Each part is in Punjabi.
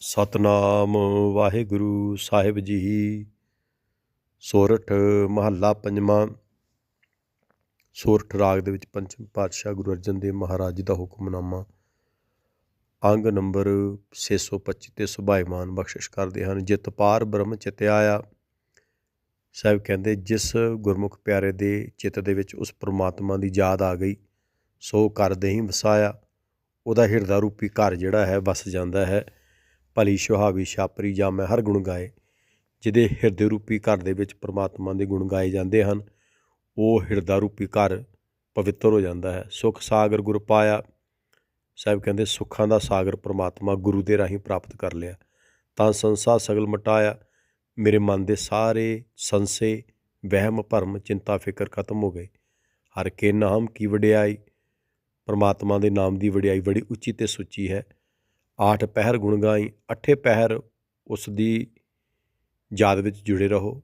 ਸਤਨਾਮ ਵਾਹਿਗੁਰੂ ਸਾਹਿਬ ਜੀ। ਸੋਰਠ ਮਹੱਲਾ ਪੰਜਵਾਂ। ਸੋਰਠ ਰਾਗ ਦੇ ਵਿੱਚ ਪੰਚਮ ਪਾਤਸ਼ਾਹ ਗੁਰੂ ਅਰਜਨ ਦੇਵ ਮਹਾਰਾਜ ਜੀ ਦਾ ਹੁਕਮਨਾਮਾ। ਅੰਗ ਨੰਬਰ 625 ਤੇ ਸੁਭਾਈਮਾਨ ਬਖਸ਼ਿਸ਼ ਕਰਦੇ ਹਨ। ਜਿਤ ਪਾਰ ਬ੍ਰਹਮ ਚਿਤ ਆਇਆ। ਸਾਹਿਬ ਕਹਿੰਦੇ, ਜਿਸ ਗੁਰਮੁਖ ਪਿਆਰੇ ਦੇ ਚਿੱਤ ਦੇ ਵਿੱਚ ਉਸ ਪ੍ਰਮਾਤਮਾ ਦੀ ਯਾਦ ਆ ਗਈ, ਸੋ ਘਰ ਹੀ ਵਸਾਇਆ। ਉਹਦਾ ਹਿਰਦਾ ਰੂਪੀ ਘਰ ਜਿਹੜਾ ਹੈ, ਵਸ ਜਾਂਦਾ ਹੈ। ਭਲੀ ਸੁਹਾਵੀ ਛਾਪਰੀ ਜਾਂ ਮੈਂ ਹਰ ਗੁਣ ਗਾਏ, ਜਿਹਦੇ ਹਿਰਦੇ ਰੂਪੀ ਘਰ ਦੇ ਵਿੱਚ ਪ੍ਰਮਾਤਮਾ ਦੇ ਗੁਣ ਗਾਏ ਜਾਂਦੇ ਹਨ, ਉਹ ਹਿਰਦਾ ਰੂਪੀ ਘਰ ਪਵਿੱਤਰ ਹੋ ਜਾਂਦਾ ਹੈ। ਸੁਖ ਸਾਗਰ ਗੁਰ ਪਾਇਆ, ਸਾਹਿਬ ਕਹਿੰਦੇ, ਸੁੱਖਾਂ ਦਾ ਸਾਗਰ ਪ੍ਰਮਾਤਮਾ ਗੁਰੂ ਦੇ ਰਾਹੀਂ ਪ੍ਰਾਪਤ ਕਰ ਲਿਆ। ਤਾਂ ਸੰਸਾ ਸਗਲ ਮਟਾਇਆ, ਮੇਰੇ ਮਨ ਦੇ ਸਾਰੇ ਸੰਸੇ ਵਹਿਮ ਭਰਮ ਚਿੰਤਾ ਫਿਕਰ ਖਤਮ ਹੋ ਗਏ। ਹਰ ਕੇ ਨਾਮ ਕੀ ਵਡਿਆਈ, ਪ੍ਰਮਾਤਮਾ ਦੇ ਨਾਮ ਦੀ ਵਡਿਆਈ ਬੜੀ ਉੱਚੀ ਤੇ ਸੁੱਚੀ ਹੈ। ਆਠ ਪਹਿਰ ਗੁਣ ਗਾਈ, ਅਠੇ ਪਹਿਰ ਉਸ ਦੀ ਯਾਦ ਵਿੱਚ ਜੁੜੇ ਰਹੋ।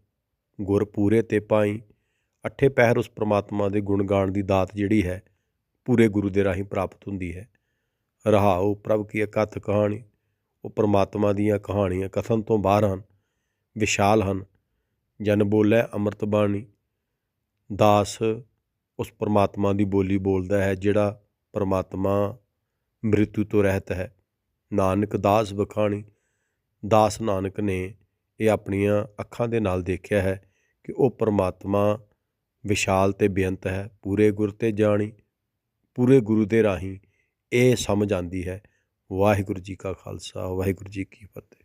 ਗੁਰ ਪੂਰੇ ਤੇ ਪਾਈ, ਅੱਠੇ ਪਹਿਰ ਉਸ ਪ੍ਰਮਾਤਮਾ ਦੇ ਗੁਣ ਗਾਣ ਦੀ ਦਾਤ ਜਿਹੜੀ ਹੈ, ਪੂਰੇ ਗੁਰੂ ਦੇ ਰਾਹੀਂ ਪ੍ਰਾਪਤ ਹੁੰਦੀ ਹੈ। ਰਹਾਉ ਪ੍ਰਭ ਕੀ ਅਕਥ ਕਹਾਣੀ, ਉਹ ਪ੍ਰਮਾਤਮਾ ਦੀਆਂ ਕਹਾਣੀਆਂ ਕਥਨ ਤੋਂ ਬਾਹਰ ਹਨ, ਵਿਸ਼ਾਲ ਹਨ। ਜਨ ਬੋਲੇ ਅੰਮ੍ਰਿਤ ਬਾਣੀ, ਦਾਸ ਉਸ ਪ੍ਰਮਾਤਮਾ ਦੀ ਬੋਲੀ ਬੋਲਦਾ ਹੈ, ਜਿਹੜਾ ਪ੍ਰਮਾਤਮਾ ਮ੍ਰਿਤੂ ਤੋਂ ਰਹਿਤ ਹੈ। ਨਾਨਕ ਦਾਸ ਬਖਾਣੀ ਦਾਸ ਨਾਨਕ ਨੇ ਇਹ ਆਪਣੀਆਂ ਅੱਖਾਂ ਦੇ ਨਾਲ ਦੇਖਿਆ ਹੈ ਕਿ ਉਹ ਪਰਮਾਤਮਾ ਵਿਸ਼ਾਲ ਤੇ ਬੇਅੰਤ ਹੈ, ਪੂਰੇ ਗੁਰ ਤੇ ਜਾਣੀ, ਪੂਰੇ ਗੁਰੂ ਦੇ ਰਾਹੀਂ ਇਹ ਸਮਝ ਆਂਦੀ ਹੈ। ਵਾਹਿਗੁਰੂ ਜੀ ਕਾ ਖਾਲਸਾ, ਵਾਹਿਗੁਰੂ ਜੀ ਕੀ ਫਤਿਹ।